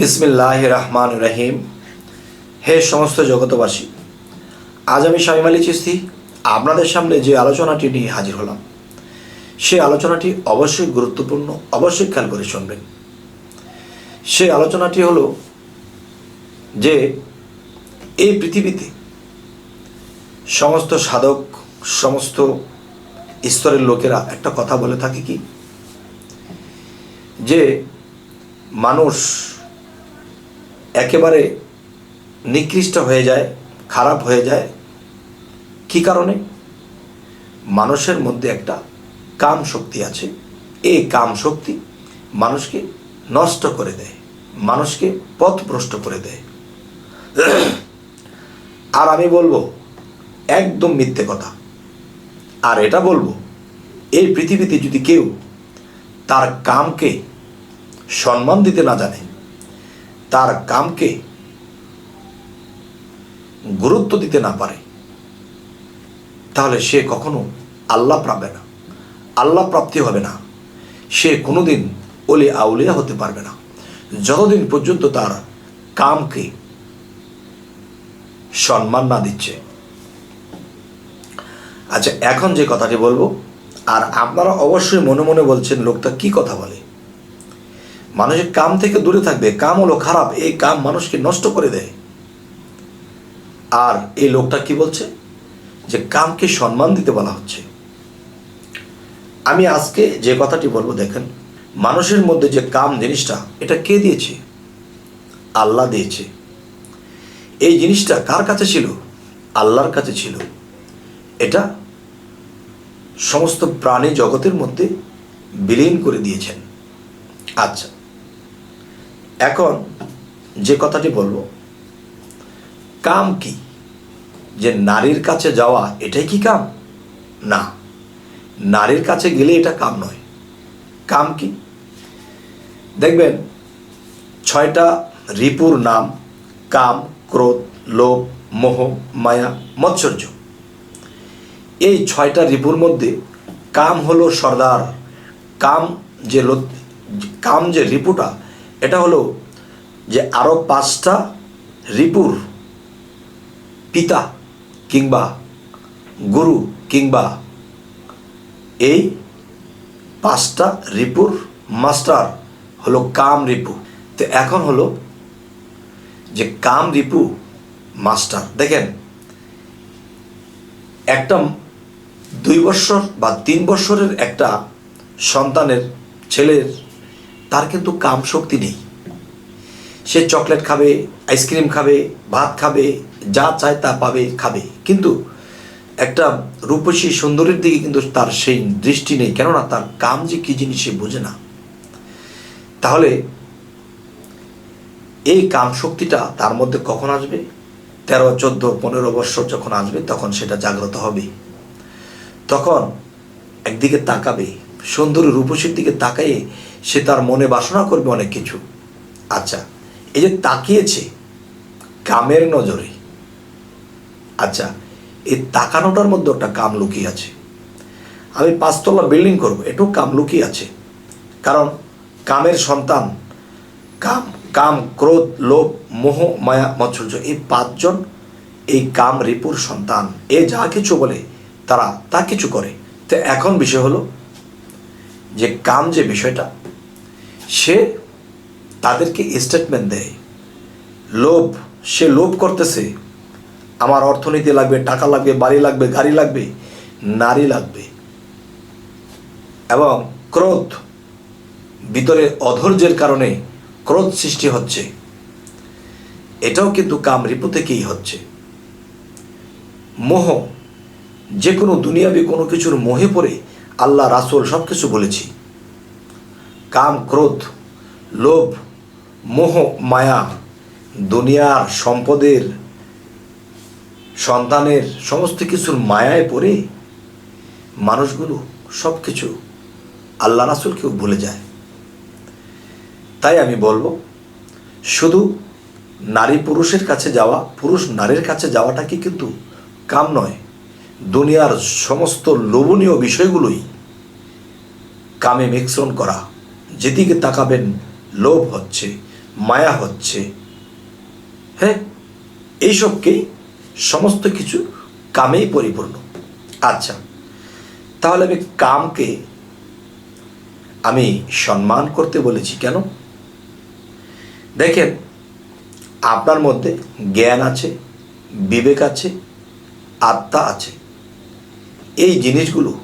বিসমিল্লাহ রহমান রহিম। হে সমস্ত জগতবাসী আজ আমি শামিম আলী চিস্তি আপনাদের সামনে যে আলোচনাটি নিয়ে হাজির হলাম, সে আলোচনাটি অবশ্যই গুরুত্বপূর্ণ, অবশ্যই খেয়াল করে শুনবেন। সে আলোচনাটি হলো যে, এই পৃথিবীতে সমস্ত সাধক, সমস্ত স্তরের লোকেরা একটা কথা বলে থাকে কি? যে মানুষ একেবারে নিকৃষ্ট হয়ে যায়, খারাপ হয়ে যায়। কি কারণে? মানুষের মধ্যে একটা কাম শক্তি আছে। এই কাম শক্তি মানুষকে নষ্ট করে দেয়, মানুষকে পথভ্রষ্ট করে দেয়। আর আমি বলব, একদম মিথ্যে কথা। আর এটা বলব, এই পৃথিবীতে যদি কেউ তার কামকে সম্মান দিতে না জানে তার কামকে গুরুত্ব দিতে না পারে, তাহলে সে কখনো আল্লাহ পাবে না, আল্লাহ প্রাপ্তি হবে না। সে কোনোদিন ওলে আউলিয়া হতে পারবে না। যতদিন পর্যন্ত তার কামকে সম্মান না দিচ্ছে। আচ্ছা এখন যে কথাটি বলব, আর আপনারা অবশ্যই মনে মনে বলছেন, লোকটা কি কথা বলে? মানুষের কাম থেকে দূরে থাকবে, কাম হলো খারাপ, এই কাম মানুষকে নষ্ট করে দেয়। আর এই লোকটা কি বলছে? যে কামকে সম্মান দিতে বলা হচ্ছে। আমি আজকে যে কথাটি বলব, দেখেন, মানুষের মধ্যে যে কাম জিনিসটা, এটা কে দিয়েছে? আল্লাহ দিয়েছে। এই জিনিসটা কার কাছে ছিল? আল্লাহর কাছে ছিল। এটা সমস্ত প্রাণী জগতের মধ্যে বিলীন করে দিয়েছেন। আচ্ছা এখন যে কথাটি বলব, কাম কি? যে নারীর কাছে যাওয়া এটাই কি কাম? না, নারীর কাছে গেলে এটা কাম নয়। কাম কি? দেখবেন, ছয়টা রিপুর নাম, কাম, ক্রোধ, লোভ, মোহ, মায়া, মৎসর্য। এই ছয়টা রিপুর মধ্যে কাম হলো সর্দার। কাম যে কাম যে রিপুটা এটা হলো যে আরও পাঁচটা রিপুর পিতা কিংবা গুরু কিংবা এই পাঁচটা রিপুর মাস্টার হলো কাম রিপু। তো এখন হলো যে কাম রিপু মাস্টার। দেখেন, একটা দুই বছর বা তিন বছরের একটা সন্তানের ছেলের তার কিন্তু কাম শক্তি নেই। সে চকলেট খাবে, আইসক্রিম খাবে, ভাত খাবে, যা চায় তা পাবে, খাবে। কিন্তু একটা রূপসী সুন্দরের দিকে কিন্তু তার সেই দৃষ্টি নেই, কেননা তার কাম যে কী জিনিস সে বোঝে না। তাহলে এই কাম শক্তিটা তার মধ্যে কখন আসবে? তেরো, চোদ্দ, পনেরো বৎসর যখন আসবে, তখন সেটা জাগ্রত হবে। তখন একদিকে তাকাবে, সুন্দরী রূপসীর দিকে তাকায়ে সে তার মনে বাসনা করবে অনেক কিছু। আচ্ছা এই যে তাকিয়েছে, কামের নজরে। আচ্ছা এই তাকানোটার মধ্যে একটা কাম লুকিয়ে আছে। আমি পাঁচতলা বিল্ডিং করব এটাও কাম লুকিয়ে আছে। কারণ কামের সন্তান, কাম কাম, ক্রোধ, লোভ, মোহ, মায়া, মৎসর্য, এই পাঁচজন, এই কাম রিপুর সন্তান, এ যা কিছু বলে, তারা তা কিছু করে। তো এখন বিষয় হলো যে কাম যে বিষয়টা সে তাদেরকে স্টেটমেন্ট দেয়। লোভ, সে লোভ করতেছে। আমার অর্থনীতি লাগবে, টাকা লাগবে, বাড়ি লাগবে, গাড়ি লাগবে, নারী লাগবে। এবং ক্রোধ, ভিতরে অধৈর্যের কারণে ক্রোধ সৃষ্টি হচ্ছে। এটাও কিন্তু কাম রিপু থেকেই হচ্ছে। মোহ যে কোনো দুনিয়াবি কোনো কিছুর মোহে পড়ে আল্লাহ রাসুল সব কিছু বলেছি। কাম, ক্রোধ, লোভ, মোহ, মায়া, দুনিয়ার সম্পদের, সন্তানের সমস্ত কিছুর মায়ায় পড়ে মানুষগুলো সব কিছু আল্লাহ রাসুলকেও ভুলে যায়। তাই আমি বলব, শুধু নারী পুরুষের কাছে যাওয়া, পুরুষ নারীর কাছে যাওয়াটা কি কিন্তু কাম নয়। দুনিয়ার সমস্ত লোভনীয় বিষয়গুলোই কামে মিশ্রণ করা। যেদিকে তাকাবেন, লোভ হচ্ছে, মায়া হচ্ছে। হ্যাঁ এইসবকেই সমস্ত কিছু কামেই পরিপূর্ণ। আচ্ছা তাহলে আমি কামকে আমি সম্মান করতে বলেছি কেন? দেখেন, আপনার মধ্যে জ্ঞান আছে, বিবেক আছে, আত্মা আছে। এই জিনিসগুলো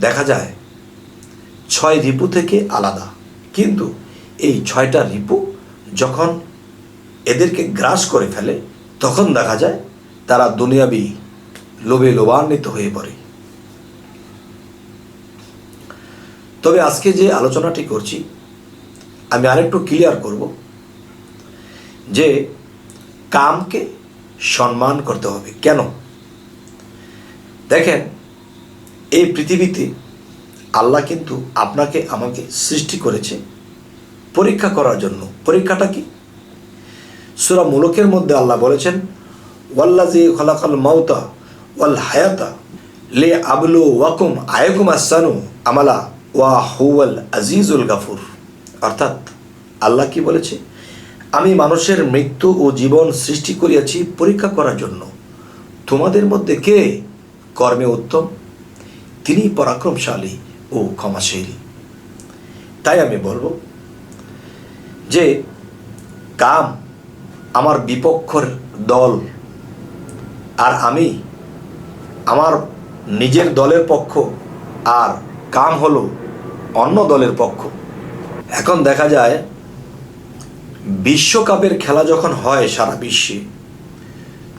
দেখা যায় ছয় রিপু থেকে আলাদা। কিন্তু এই ছয়টা রিপু যখন এদেরকে গ্রাস করে ফেলে, তখন দেখা যায় তারা দুনিয়াবি লোভে লোভান্বিত হয়ে পড়ে। তবে আজকে যে আলোচনাটি করছি, আমি আরেকটু ক্লিয়ার করব যে কামকে সম্মান করতে হবে। কেন? দেখেন, এই পৃথিবীতে আল্লাহ কিন্তু আপনাকে আমাকে সৃষ্টি করেছে পরীক্ষা করার জন্য। পরীক্ষাটা কি? সুরা মুলকের মধ্যে আল্লাহ বলেছেন ওয়াল্লাজি খলাকাল মাউতা ওয়াল হায়াতা লে আবলু ওয়াকুম আয়কুম আসানু আমালা ওয়া হুয়াল আজিজুল গাফুর। অর্থাৎ আল্লাহ কি বলেছে? আমি মানুষের মৃত্যু ও জীবন সৃষ্টি করিয়াছি পরীক্ষা করার জন্য। তোমাদের মধ্যে কে কর্মে উত্তম? তিনি পরাক্রমশালী। ও ক্ষমাশীল। তাই আমি বলব যে, কাম আমার বিপক্ষর দল। আর আমি আমার নিজের দলের পক্ষ, আর কাম হলো অন্য দলের পক্ষ। এখন দেখা যায়, বিশ্বকাপের খেলা যখন হয় সারা বিশ্বে,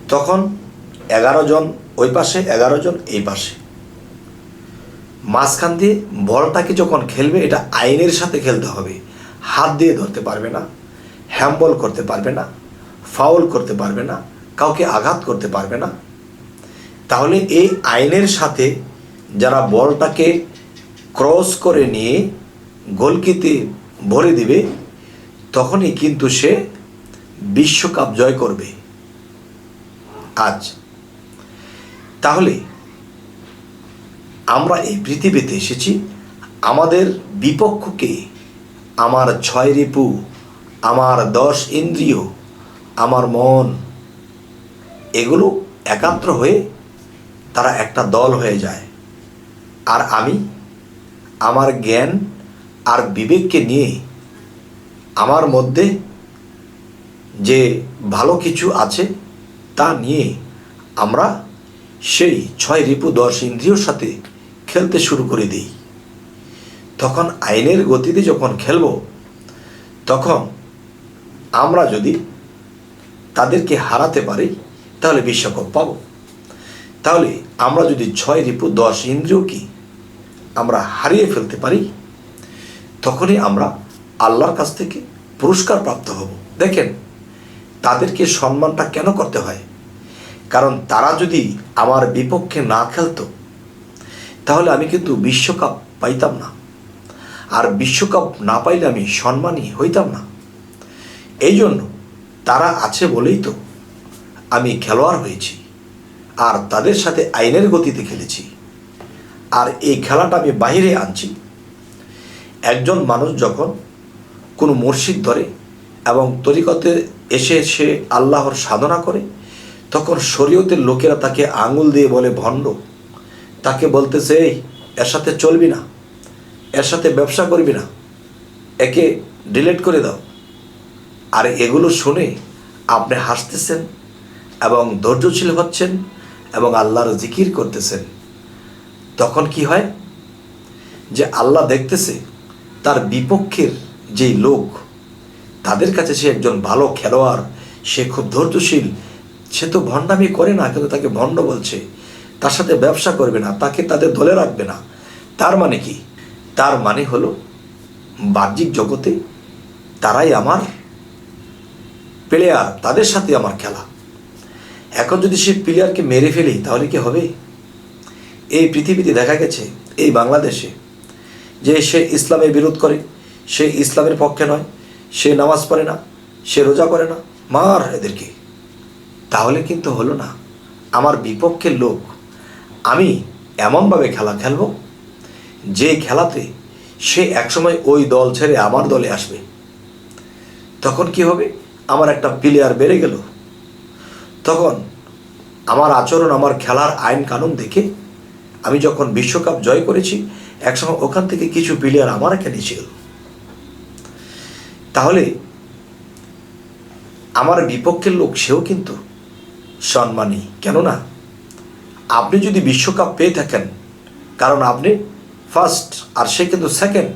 তখন এগারো জন ওই পাশে, এগারো জন এই পাশে। মাঝখান দিয়ে বলটাকে যখন খেলবে, এটা আইনের সাথে খেলতে হবে। হাত দিয়ে ধরতে পারবে না হ্যাম্বল করতে পারবে না, ফাউল করতে পারবে না, কাউকে আঘাত করতে পারবে না। তাহলে এই আইনের সাথে যারা বলটাকে ক্রস করে নিয়ে গোলকিতে ভরে দিবে, তখনই কিন্তু সে বিশ্বকাপ জয় করবে। আজ। তাহলে আমরা এই পৃথিবীতে এসেছি আমাদের বিপক্ষকে আমার ছয় রিপু, আমার দশ ইন্দ্রিয়, আমার মন, এগুলো একাত্র হয়ে তারা একটা দল হয়ে যায়। আর আমি, আমার জ্ঞান আর বিবেককে নিয়ে আমার মধ্যে যে ভালো কিছু আছে তা নিয়ে আমরা সেই ছয় রিপু, দশ ইন্দ্রিয়র সাথে খেলতে শুরু করে দিই। তখন আইনের গতিতে যখন খেলব, তখন আমরা যদি তাদেরকে হারাতে পারি, তাহলে বিশ্বকাপ পাব। তাহলে আমরা যদি ছয় রিপু, দশ ইন্দ্রিয়কে আমরা হারিয়ে ফেলতে পারি, তখনই আমরা আল্লাহর কাছ থেকে পুরস্কার প্রাপ্ত হব। দেখেন, তাদেরকে সম্মানটা কেন করতে হয়? কারণ তারা যদি আমার বিপক্ষে না খেলতো তাহলে আমি কিন্তু বিশ্বকাপ পাইতাম না। আর বিশ্বকাপ না পাইলে আমি সম্মানই হইতাম না। এই জন্য তারা আছে বলেই তো আমি খেলোয়াড় হয়েছি আর তাদের সাথে আইনের গতিতে খেলেছি। আর এই খেলাটা আমি বাইরে আনছি। একজন মানুষ যখন কোনো মসজিদ ধরে এবং তরিকতে এসে সে আল্লাহর সাধনা করে, তখন শরীয়তের লোকেরা তাকে আঙুল দিয়ে বলে, ভণ্ড তাকে বলতেছে, এই, এর সাথে চলবি না। এর সাথে ব্যবসা করবি না। একে ডিলেট করে দাও। আর এগুলো শুনে আপনি হাসতেছেন এবং ধৈর্যশীল হচ্ছেন এবং আল্লাহর জিকির করতেছেন। তখন কি হয়? যে আল্লাহ দেখতেছে তার বিপক্ষের যেই লোক, তাদের কাছে সে একজন ভালো খেলোয়াড়, সে খুব ধৈর্যশীল, সে তো ভণ্ডামি করে না, কিন্তু তাকে ভণ্ড বলছে। তার সাথে ব্যবসা করবে না, তাকে তাদের দলে রাখবে না। তার মানে কি? তার মানে হলো, বাহ্যিক জগতে তারাই আমার প্লেয়ার তাদের সাথে আমার খেলা। এখন যদি সে প্লেয়ারকে মেরে ফেলি, তাহলে কি হবে? এই পৃথিবীতে দেখা গেছে, এই বাংলাদেশে যে সে ইসলামের বিরোধ করে, সে ইসলামের পক্ষে নয়, সে নামাজ পড়ে না, সে রোজা করে না, মার এদেরকে। তাহলে কিন্তু হলো না, আমার বিপক্ষের লোক আমি এমনভাবে খেলা খেলব যে খেলাতে সে একসময় ওই দল ছেড়ে আমার দলে আসবে। তখন কি হবে? আমার একটা প্লেয়ার বেড়ে গেল। তখন আমার আচরণ, আমার খেলার আইন কানুন দেখে আমি যখন বিশ্বকাপ জয় করেছি, একসময় ওখান থেকে কিছু প্লেয়ার আমার এখানে তাহলে আমার বিপক্ষের লোক সেও কিন্তু সম্মানী। কেননা আপনি যদি বিশ্বকাপ পেয়ে থাকেন, কারণ আপনি ফার্স্ট আর সে কিন্তু সেকেন্ড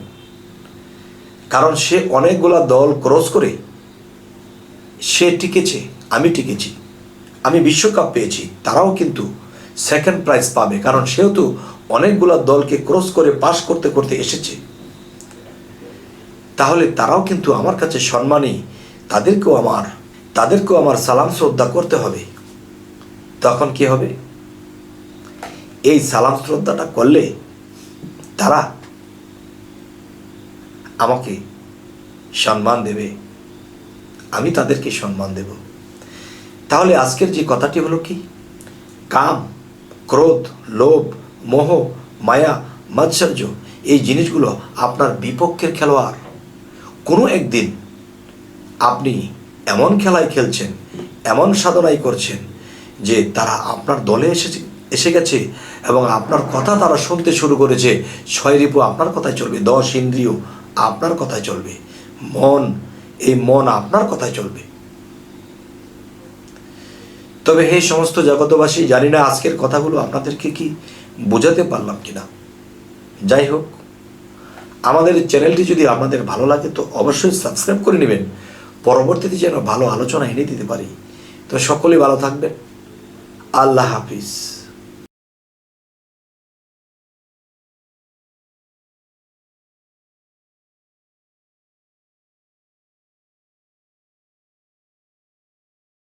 কারণ সে অনেকগুলা দল ক্রস করে সে টিকেছে, আমি টিকেছি, আমি বিশ্বকাপ পেয়েছি, তারাও কিন্তু সেকেন্ড প্রাইজ পাবে, কারণ সেও তো অনেকগুলা দলকে ক্রস করে পাশ করতে করতে এসেছে। তাহলে তারাও কিন্তু আমার কাছে সম্মানী, তাদেরকেও আমার তাদেরকেও আমার সালাম শ্রদ্ধা করতে হবে। তখন কি হবে? এই সালাম শ্রদ্ধাটা করলে তারা আমাকে সম্মান দেবে। আমি তাদেরকে সম্মান দেব। তাহলে আজকের যে কথাটি হলো কি? কাম, ক্রোধ, লোভ, মোহ, মায়া, মাৎসর্য এই জিনিসগুলো আপনার বিপক্ষের খেলোয়াড়। কোনো একদিন আপনি এমন খেলায় খেলছেন, এমন সাধনাই করছেন যে তারা আপনার দলে এসেছে, এসে গেছে এবং আপনার কথা তারা শুনতে শুরু করেছে। ছয় রিপু আপনার কথায় চলবে, দশ ইন্দ্রিয় আপনার কথায় চলবে। মন, এই মন আপনার কথায় চলবে। তবে হে সমস্ত জগতবাসী জানি না আজকের কথাগুলো আপনাদেরকে কি বোঝাতে পারলাম কিনা। যাই হোক, আমাদের চ্যানেলটি যদি আপনাদের ভালো লাগে তো অবশ্যই সাবস্ক্রাইব করে নেবেন। পরবর্তীতে যেন ভালো আলোচনা এনে দিতে পারি। তো সকলেই ভালো থাকবেন। আল্লাহ হাফিজ।